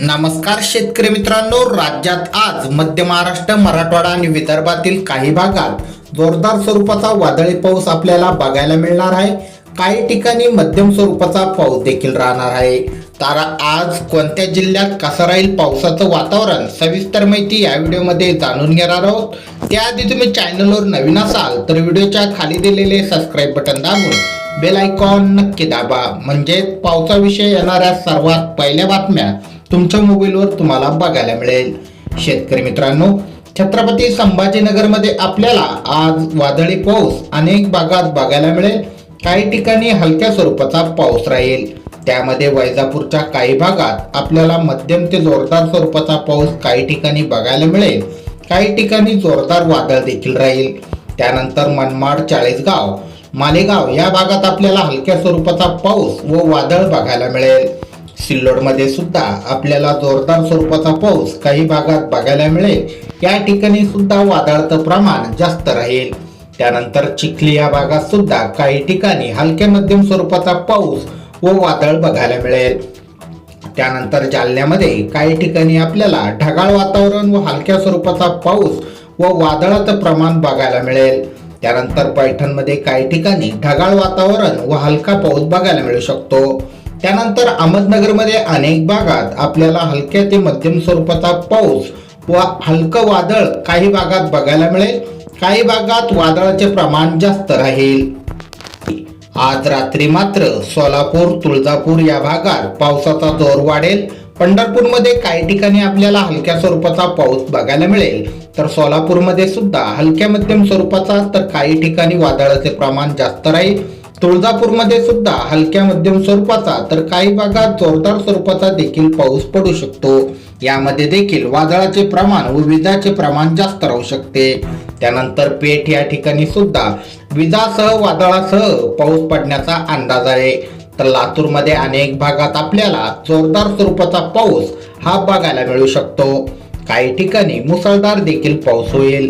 नमस्कार शेतकरी मित्रांनो राज्यात आज मध्य महाराष्ट्र मराठवाडा आणि विदर्भातील काही भागात जोरदार स्वरूपाचा वादळी पाऊस आपल्याला बघायला मिळणार आहे. काही ठिकाणी मध्यम स्वरूपाचा पाऊस देखील राहणार आहे. तर आज कोणत्या जिल्ह्यात कसं राहील पावसाचं वातावरण सविस्तर माहिती या व्हिडिओमध्ये जाणून घेणार आहोत. त्याआधी तुम्ही चॅनलवर नवीन असाल तर व्हिडिओच्या खाली दिलेले सबस्क्राईब बटन दाबून बेल आयकॉन नक्की दाबा. म्हणजे पावसाविषयी येणाऱ्या सर्वात पहिल्या बातम्या तुमच्या मोबाईलवर तुम्हाला बघायला मिळेल. शेतकरी मित्रांनो छत्रपती संभाजीनगरमध्ये आपल्याला आज वादळी पाऊस अनेक भागात बघायला मिळेल. काही ठिकाणी हलक्या स्वरूपाचा पाऊस राहील. त्यामध्ये वैजापूरच्या काही भागात आपल्याला मध्यम ते जोरदार स्वरूपाचा पाऊस काही ठिकाणी बघायला मिळेल. काही ठिकाणी जोरदार वादळ देखील राहील. त्यानंतर मनमाड चाळीसगाव मालेगाव या भागात आपल्याला हलक्या स्वरूपाचा पाऊस व वादळ बघायला मिळेल. सिल्लोडमध्ये सुद्धा आपल्याला जोरदार स्वरूपाचा पाऊस काही भागात बघायला मिळेल. या ठिकाणी सुद्धा वादळाचं प्रमाण जास्त राहील. त्यानंतर चिखली या भागात सुद्धा काही ठिकाणी हलक्या मध्यम स्वरूपाचा पाऊस व वादळ बघायला मिळेल. त्यानंतर जालन्यामध्ये काही ठिकाणी आपल्याला ढगाळ वातावरण व हलक्या स्वरूपाचा पाऊस व वादळाचं प्रमाण बघायला मिळेल. त्यानंतर पैठणमध्ये काही ठिकाणी ढगाळ वातावरण व हलका पाऊस बघायला मिळू शकतो. त्यानंतर अहमदनगरमध्ये अनेक भागात आपल्याला हलक्या ते मध्यम स्वरूपाचा पाऊस व हलकं वादळ काही भागात बघायला मिळेल. काही भागात वादळाचे प्रमाण जास्त राहील. आज रात्री मात्र सोलापूर तुळजापूर या भागात पावसाचा जोर वाढेल. पंढरपूरमध्ये काही ठिकाणी आपल्याला हलक्या स्वरूपाचा पाऊस बघायला मिळेल. तर सोलापूरमध्ये सुद्धा हलक्या मध्यम स्वरूपाचा तर काही ठिकाणी वादळाचे प्रमाण जास्त राहील. तुळजापूरमध्ये सुद्धा हलक्या मध्यम स्वरूपाचा तर काही भागात जोरदार स्वरूपाचा देखील पाऊस पडू शकतो. यामध्ये देखील वादळाचे प्रमाण व विजाचे प्रमाण जास्त राहू शकते. त्यानंतर पेठ या ठिकाणी सुद्धा विजासह वादळासह पाऊस पडण्याचा अंदाज आहे. तर लातूरमध्ये अनेक भागात आपल्याला जोरदार स्वरूपाचा पाऊस हा बघायला मिळू शकतो. काही ठिकाणी मुसळधार देखील पाऊस होईल.